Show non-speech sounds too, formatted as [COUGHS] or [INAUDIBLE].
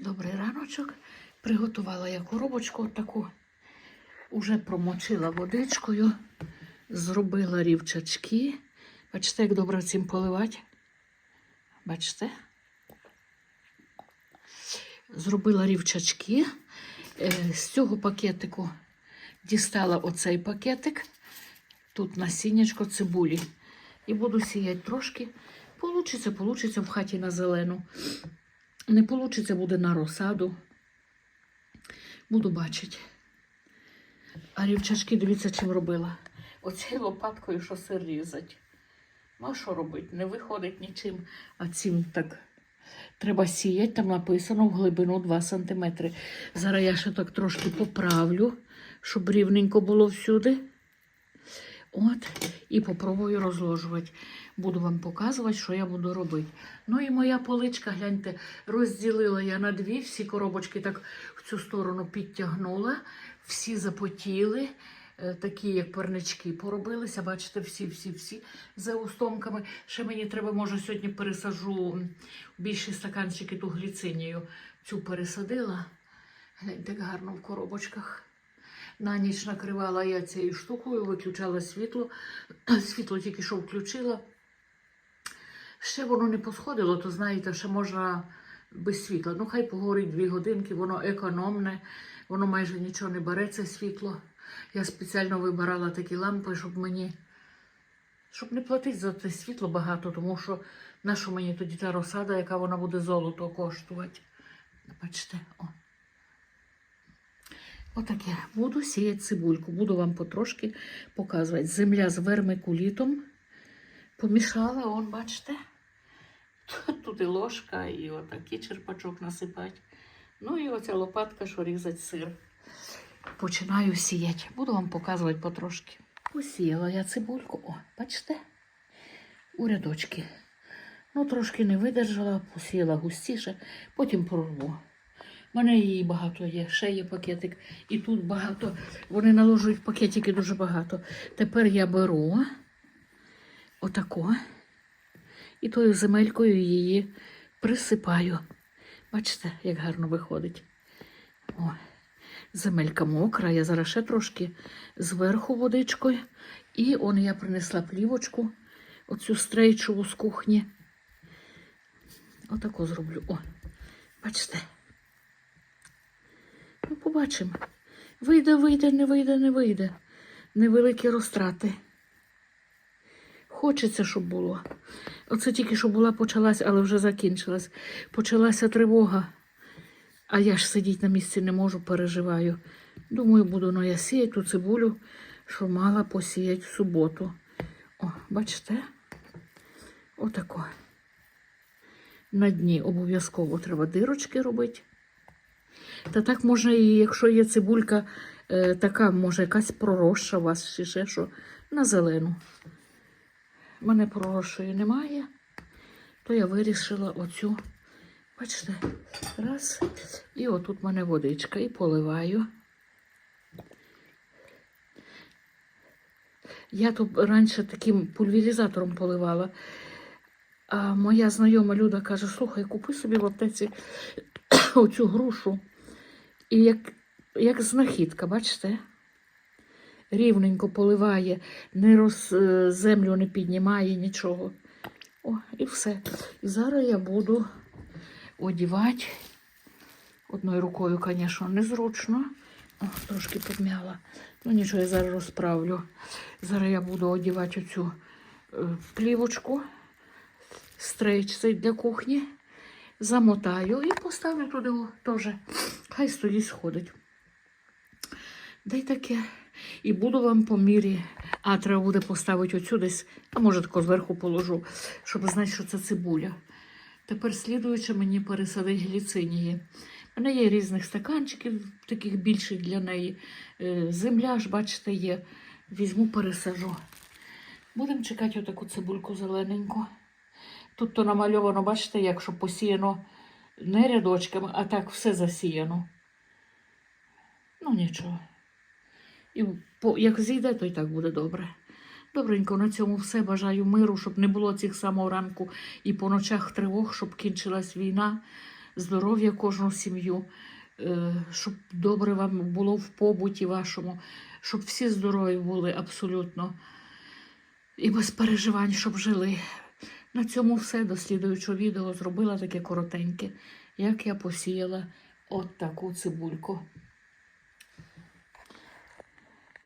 Добрий раночок. Приготувала я коробочку таку. Уже промочила водичкою, зробила рівчачки. Бачите, як добре цим поливати? Бачите? Зробила рівчачки. Е, З цього пакетику дістала оцей пакетик. Тут насіннячко цибулі. І буду сіяти трошки. Получиться, получиться в хаті на зелену. Не получиться буде на розсаду. Буду бачити. А рівчачки, дивіться, чим робила. Оцією лопаткою, що сир різать. Ну, що робити? Не виходить нічим. А цим так треба сіяти, там написано в глибину 2 см. Зараз я ще так трошки поправлю, щоб рівненько було всюди. От, і попробую розложувати. Буду вам показувати, що я буду робити. Ну і моя поличка, гляньте, розділила я на дві, всі коробочки так в цю сторону підтягнула, всі запотіли, е, такі як парнички поробилися. Бачите, всі-всі-всі за устомками. Ще мені треба, може, сьогодні пересажу більші стаканчики ту гліцинію. Цю пересадила. Гляньте, як гарно в коробочках. На ніч накривала я цією штукою, виключала світло. [CLEARS THROAT] Світло тільки що включила. Ще воно не посходило, то знаєте, ще можна без світла. Ну, хай погорить дві годинки, воно економне, воно майже нічого не бере, це світло. Я спеціально вибирала такі лампи, щоб мені. Щоб не платити за це світло багато, тому що нащо мені тоді та розсада, яка вона буде золото коштувати. Бачите, о. Отаке. Буду сіяти цибульку. Буду вам потрошки показувати. Земля з вермикулітом. Помішала, он, бачите? [LAUGHS] Тут, і ложка, і отакий черпачок насипати. Ну і оця лопатка, що різать сир. Починаю сіяти. Буду вам показувати потрошки. Посіяла я цибульку. О, бачите? У рядочки. Ну, трошки не видержала, посіяла густіше, потім прорву. У мене її багато є, ще є пакетик. І тут багато. Вони наложують пакетики дуже багато. Тепер я беру отако. І тою земелькою її присипаю. Бачите, як гарно виходить. О, земелька мокра, я зараз ще трошки зверху водичкою. І он я принесла плівочку, оцю стрейчову з кухні. Отако зроблю. О, бачите. Ну, побачимо. Вийде, вийде, не вийде, не вийде. Невеликі розтрати. Хочеться, щоб було. Оце тільки що була почалась, але вже закінчилась. Почалася тривога. А я ж сидіти на місці не можу, переживаю. Думаю, буду ну, я сіяти ту цибулю, що мала посіяти в суботу. О, бачите? Отако. На дні обов'язково треба дирочки робити. Та так можна, і якщо є цибулька, е, така, може, якась пророща у вас чи ще що, на зелену. У мене пророщої немає, то я вирішила оцю, бачите, раз. І отут в мене водичка і поливаю. Я тут раніше таким пульверизатором поливала. А моя знайома Люда каже: слухай, купи собі в аптеці [COUGHS] оцю грушу. І як, як знахідка, бачите? Рівненько поливає, не роз, е, землю не піднімає нічого. О, і все. І зараз я буду одівати. Одною рукою, звісно, незручно. О, трошки підмяла. Ну нічого, я зараз розправлю. Зараз я буду одівати оцю е, плівочку стрейч цей для кухні. Замотаю і поставлю туди теж. Хай стоїть, сходить. Да й таке. І буду вам по мірі. А, треба буде поставити оцю десь, а може тако зверху положу, щоб знати, що це цибуля. Тепер слідуючи мені пересадить гліцинії. У мене є різних стаканчиків, таких більших для неї. Е, Земля ж, бачите, є. Візьму, пересажу. Будемо чекати отаку цибульку зелененьку. Тут то намальовано, бачите, як що посіяно не рядочками, а так все засіяно. Ну, нічого. І як зійде, то й так буде добре. Добренько, на цьому все. Бажаю миру, щоб не було цих самого ранку і по ночах тривог, щоб кінчилась війна. здоров'я кожну сім'ю, е, щоб добре вам було в побуті вашому, щоб всі здорові були абсолютно. І без переживань, щоб жили. На цьому все дослідуючи відео зробила таке коротеньке, як я посіяла от таку цибульку.